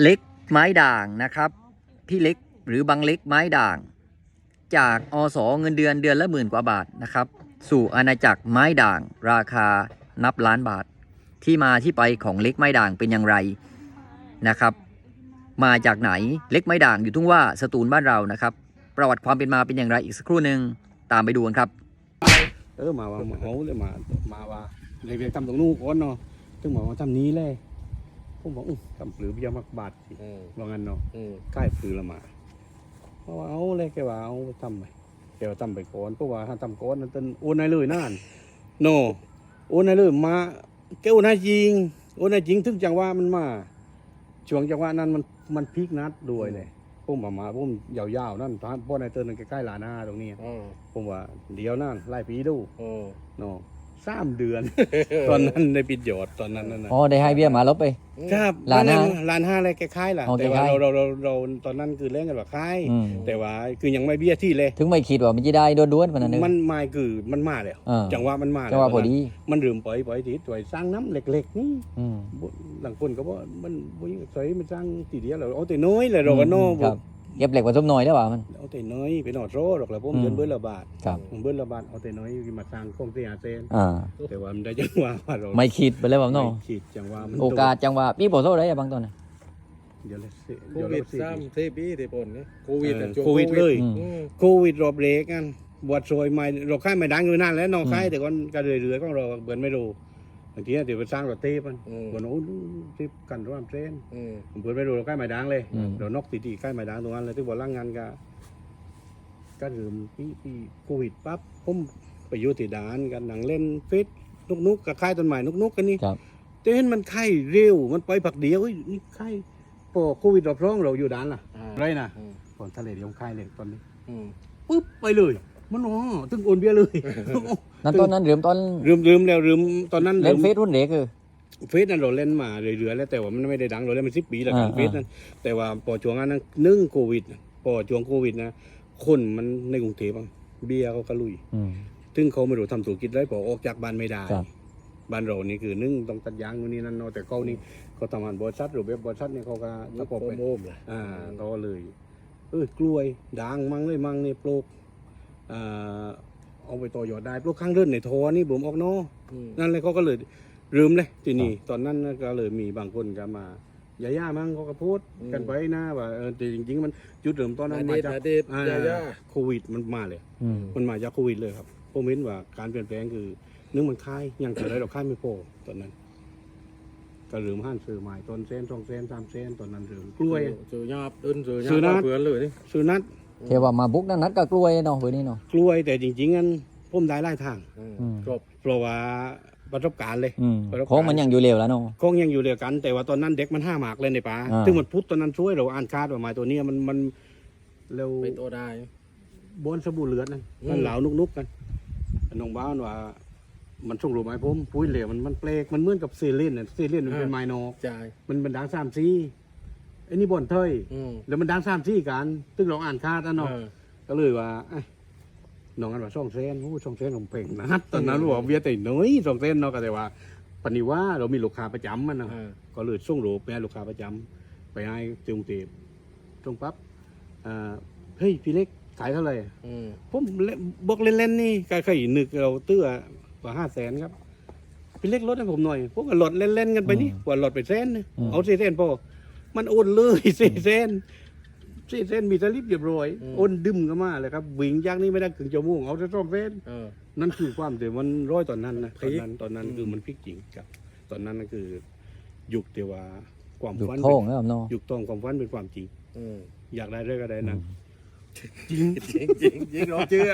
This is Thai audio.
เล็กไม้ด่างนะครับ พี่เล็กหรือบังเล็กไม้ด่าง จากอสอเงินเดือนเดือนละหมื่นกว่าบาทนะครับ สู่อาณาจักรไม้ด่าง ราคานับล้านบาท ที่มาที่ไปของเล็กไม้ด่างเป็นอย่างไรนะครับ มาจากไหนเล็กไม้ด่างอยู่ทุ่งว่าสตูลบ้านเรานะครับ ประวัติความเป็นมาเป็นอย่างไรอีกสักครู่หนึ่งตามไปดูกันครับเออมาว่ามาเอาเลยมามาว่าเด็กๆทำตรงนู้นก่อนเนาะถึงบอกว่าทำนี้เลย ผมบอกอื้อทำปลือเบี้ยมักบาทสิอืมว่างั้นเนาะอืมใกล้ปลือละมาเพราะว่าเอาเลยแกว่าเอาทำไปแกว่าทำไปก่อนเพราะว่าถ้าทำก่อนนั่นเต้นโอนให้เลยนั่นโนโอนให้เลยมาแกโอนให้จริงโอนให้จริงถึงจังว่ามันมาช่วงจังหวะนั้นมันมันพีคนัดด้วยเลยผมมามาผมยาวๆนั่นเพราะในเต้นนั่นใกล้ๆหลานาตรงนี้ อืมผมว่าเดี๋ยวนั่นไล่ปีดูอืม เนาะ สามเดือน ตอนนั้นในปิดยอดตอนนั้นนั่นนะอ๋อได้ให้เบี้ยหมาลบไป ครับล้านห้าล้านห้าอะไรแกค่ายล่ะอ๋อแต่ว่าแกค่ายเราเราเราเราตอนนั้นคือเล่นกันว่าค่ายอืมแต่ว่าคือยังไม่เบี้ยที่เลย ถึงไม่คิดว่ามันจะได้ด้วนๆมันนั่นเอง มันมาคือมันมาแล้วอ่า จังหวะมันมาจังหวะพอดีมันลืมปล่อยปล่อยทีถอยสร้างน้ำเล็กๆนี่อืม บ่หลังคนก็บอกมันบ่ยังใส่มันสร้างตีเดียวแล้วเอาแต่น้อยเลยเราก็น้อครับ เก็บเหล็กผสมน้อยได้ป่ะมัน เอาแต่น้อยไปนอดโรหรอกแล้วผมอืม เดินเบิ้ลระบาดครับผมเบิ้ลระบาดเอาแต่น้อยมาสร้างกล้องเสียเซนอ่าแต่ว่ามันได้จังหวะว่าเราไม่คิดไปเลยว่าเนาะไม่คิดจังหวะมันโอกาสจังหวะพี่บอกเท่าไรอะบางตอนน่ะเดี๋ยวเลยสิโคเดี๋ยววิเราดสิ ซ้ำเทปีที่ปนนี่โควิดเออะอช่วงโควิดเลย อืม อืมโควิดรอบเบรกกันบวชซอยใหม่เราค่ายไม่ดังอยู่นั่นแหล้วน้องค่ายแต่ก่อนก็เรื่อยๆก็เราเบิร์นไม่รู้ บางทีเดี๋ยวไปสร้างรถเทปมันอืม บนโอ้โหทิปกันร่วมเทรนอืม ผมเบิร์นไม่รู้เราค่ายไม่ดังเลยอืมเรานอกติดีค่ายไม่ดังตรงนั้นเลยที่บอกร่างงานก็ก็ลืมปีปีโควิดปั๊บผมไปอยู่ที่ด่านกันหนังเล่นฟิตนุกนุกๆกับค่ายต้นใหม่นุกนุกๆกันนี่ครับ แต่เห็นมันไข้เร็วมันไปผักเดียวเฮ้ยนี่ไข้พอโควิดรอบร้องเราอยู่ด่านล่ะอ่า ไรนะอืมฝนทะเลเดียวไข้เลยตอนนี้ อืม ปุ๊บไปเลย มันอ๋อถึงโอนเบี้ยเลยนั่นตอนนั้นเริ่มตอนลืมลืมแล้วลืมตอนนั้นเล่นลืมเฟซรุ่นเด็กคือเฟซนั้นเราเล่นมาเรื่อยๆแล้วแต่ว่ามันไม่ได้ดังเราเล่นมาสิบปีแล้วกันอ่าเฟซนั้น แต่ว่าพอช่วงนั้นนึ่งโควิดพอช่วงโควิดนะคนมันในกรุงเทพอะเบียร์เขาก็ลุยอืมซึ่งเขาไม่รู้ทำธุรกิจได้พอออกจากบ้านไม่ได้ครับบ้านเรานี่คือนึ่งต้องตัดยางนู่นนี่นั่นเนาะแต่เขานี่เขาทำงานบริษัทหรือแบบบริษัทเนี่ยเขาก็ยุประคกอบโอเป็นมโอมเลยอ่าเขาก็เลยเออกล้วยด่างมั่งเลยมั่งนี่ปลูกอ่า เอาไปต่อยอดได้ปลูกข้างเดินในทอนี่ผมออกเนออืมนั่นเลยเขาก็เลยลืมเลยทีนี้ตอนนั้นก็เลยมีบางคนก็มาย่าย่ามั่งเขาก็พูดกันไปนะว่าเออแต่จริงๆ มันจุดเริ่มต้นนั้อนดีมาตจากอดีตอ่ายาย่าโควิดมันมาเลยอืมมันมาจากโควิดเลยครับผมเห็นว่าการเปลี่ยนแปลงคือนึกมันค่ายยังแต่ไรเราค่ายไม่พอตอนนั้นก็ลืมห้านซื้อใหม่ต้นเส้นสองเส้นสามเส้นตอนนั้นลืมกล้วยซื้อยาบอื่นซื้อยาซื้อนะเพื่อนเลยนี่ซื้อนัด เทว่ามาบุกนั่นนัดก็กล้วยเนาะเว้ยนี่เนาะกล้วยแต่จริงๆงั้นผมได้หลายทางอืมอืมครบเพราะว่าประสบการณ์เลย อืมประสบการณ์ของมันยังอยู่เร็วแล้วเนาะ คงยังอยู่เดียวกัน แต่ว่าตอนนั้นเด็กมันห้าหมากเลยในป่าอ่า ซึ่งมันพุทธตอนนั้นช่วยเราอ่านคาดว่าไม้ตัวเนี้ยมันมันเร็วไปตัวได้ บนสบู่เลือดนั่นอืม มันเหลานุกๆกันน้องบ้านว่า มันส่งรูปไม้ผมปุ้ยเหลวมันมันเปลกมันเหมือนกับเซเลนน่ะเซเลนมันเป็นไม้นอก จ่ายมันเป็นดังสามซี่ ไอ้นี่บนเทยอืม แล้วมันดังสามซี่กันซึ่งเราอ่านคาดนะเนาะเออ ก็เลยว่าเอ้ยน้องกันว่าช่องเส้นโอ้ช่องเส้นผมเพ่งนะตอนนั้นรู้ว่าเบียร์แต่น้อยช่องเส้นเนาะก็แต่ว่าปณิว่าเรามีลูกค้าประจำมันเนาะ เออ ก็เลยส่งรูปไปให้ลูกค้าประจำไปให้ที่กรุงเทพส่งปั๊บอ่าเฮ้ยพี่เล็กขายเท่าไหร่อืมผมเล่นบอกเล่นๆนี่ก็เคยนึกเราเตื้อกว่าห้าแสนครับพี่เล็กลดให้ผมหน่อยพวกก็ลดเล่นๆกันไปนี่กว่าลดไปแสนนึงเอาสี่แสนพอ มันโอนเลยสี่แสนสี่แสนมีสลิปเรียบร้อยโอนดึมก็มาเลยครับวิ่งจากนี้ไม่ได้ถึงชั่วโมงเอาแต่สองแสนเออ นั่นคือความแต่มันร้อยตอนนั้นนะพลิตอนกนั้นตอนนั้นอืม คือมันพลิกจริงครับ ตอนนั้นนั่นคือยุคเทว่าความอยู่ฝันโค้งเป็นแล้วเนาะ ยุคต้องความฝันเป็นความจริง อืมอยากได้เรื่องอะไรนั้นจริงจริงจริงเราเชื่อ